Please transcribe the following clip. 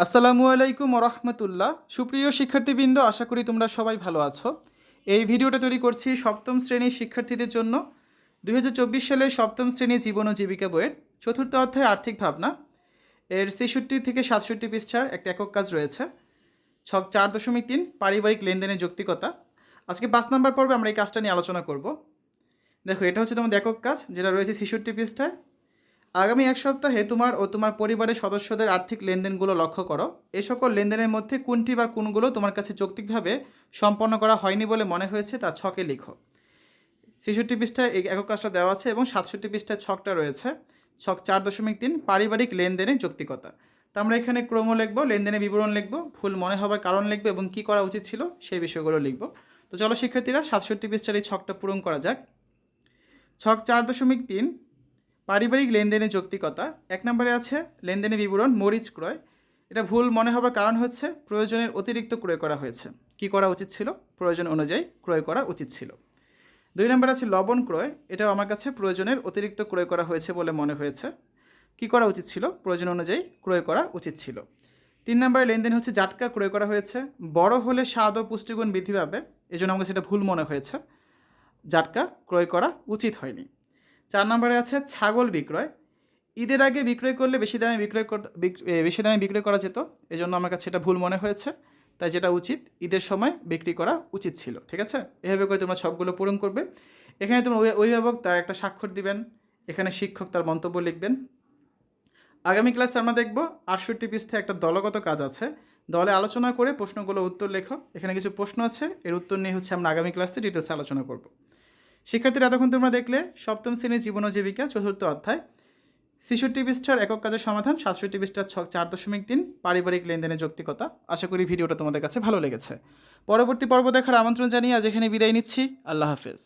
আসসালামু আলাইকুম রহমতুল্লাহ। সুপ্রিয় শিক্ষার্থীবৃন্দ, আশা করি তোমরা সবাই ভালো আছো। এই ভিডিওটা তৈরি করছি সপ্তম শ্রেণির শিক্ষার্থীদের জন্য। দুই সালের সপ্তম শ্রেণি জীবন ও জীবিকা বইয়ের চতুর্থ অধ্যায় আর্থিক ভাবনা। এর ছেষট্টি থেকে সাতষট্টি পৃষ্ঠার একটা একক কাজ রয়েছে। ছক চার দশমিক তিন, পারিবারিক লেনদেনের যৌক্তিকতা। আজকে পাঁচ নম্বর পর্বে আমরা এই কাজটা নিয়ে আলোচনা করব। দেখো, এটা হচ্ছে তোমাদের একক কাজ, যেটা রয়েছে ছেষট্টি পৃষ্ঠায়। আগামী এক সপ্তাহে তোমার ও তোমার পরিবারের সদস্যদের আর্থিক লেনদেনগুলো লক্ষ্য করো। এ সকল লেনদেনের মধ্যে কোনটি বা কোনগুলো তোমার কাছে যৌক্তিকভাবে সম্পন্ন করা হয়নি বলে মনে হয়েছে তা ছকে লিখো। ছেষট্টি পৃষ্ঠায় একক কাজটা দেওয়া আছে এবং সাতষট্টি পৃষ্ঠায় ছকটা রয়েছে। ছক চার দশমিক তিন, পারিবারিক লেনদেনের যৌক্তিকতা। তো আমরা এখানে ক্রম লিখব লেনদেনের বিবরণ লিখব, ভুল মনে হবার কারণ লিখব এবং কী করা উচিত ছিল সেই বিষয়গুলো লিখব। তো চলো শিক্ষার্থীরা সাতষট্টি পৃষ্ঠার এই ছকটা পূরণ করা যাক। ছক চার দশমিক তিন পারিবারিক লেনদেনের যৌক্তিকতা। এক নম্বরে আছে লেনদেনের বিবরণ, মরিচ ক্রয়। এটা ভুল মনে হবার কারণ হচ্ছে প্রয়োজনের অতিরিক্ত ক্রয় করা হয়েছে। কি করা উচিত ছিল? প্রয়োজন অনুযায়ী ক্রয় করা উচিত ছিল। দুই নম্বর আছে লবণ ক্রয়। এটাও আমার কাছে প্রয়োজনের অতিরিক্ত ক্রয় করা হয়েছে বলে মনে হয়েছে। কি করা উচিত ছিল? প্রয়োজন অনুযায়ী ক্রয় করা উচিত ছিল। তিন নম্বরে লেনদেন হচ্ছে জাটকা ক্রয় করা হয়েছে। বড় হলে স্বাদ ও পুষ্টিগুণ বৃদ্ধি পাবে। এই এজন্য আমাকে সেটা ভুল মনে হয়েছে। জাটকা ক্রয় করা উচিত হয়নি। চার নম্বরে আছে ছাগল বিক্রয়। ঈদের আগে বিক্রয় করলে বেশি দামে বিক্রয় বেশি দামে বিক্রয় করা যেত, এজন্য আমার কাছে এটা ভুল মনে হয়েছে। তাই যেটা উচিত, ঈদের সময় বিক্রি করা উচিত ছিল, ঠিক আছে? এভাবে করে তোমরা সবগুলো পূরণ করবে। এখানে তোমার অভি- অভিভাবক তার একটা স্বাক্ষর দিবেন, এখানে শিক্ষক তার মন্তব্য লিখবেন। আগামী ক্লাসে আমরা দেখব আটষট্টি পৃষ্ঠে একটা দলগত কাজ আছে। দলে আলোচনা করে প্রশ্নগুলোর উত্তর লেখো। এখানে কিছু প্রশ্ন আছে, এর উত্তর নিয়ে হচ্ছে আমরা আগামী ক্লাসে ডিটেলসে আলোচনা করব। শিক্ষার্থীরা এতক্ষণ তোমরা দেখলে সপ্তম শ্রেণির জীবন ও জীবিকা, চতুর্থ অধ্যায়। ছেষট্টি পৃষ্ঠার একক কাজের সমাধান, সাতষট্টি পৃষ্ঠার ছক চার দশমিক তিন, পারিবারিক লেনদেনের যৌক্তিকতা। আশা করি ভিডিওটা তোমাদের কাছে ভালো লেগেছে। পরবর্তী পর্ব দেখার আমন্ত্রণ জানিয়ে আজ এখানে বিদায় নিচ্ছি। আল্লাহ হাফেজ।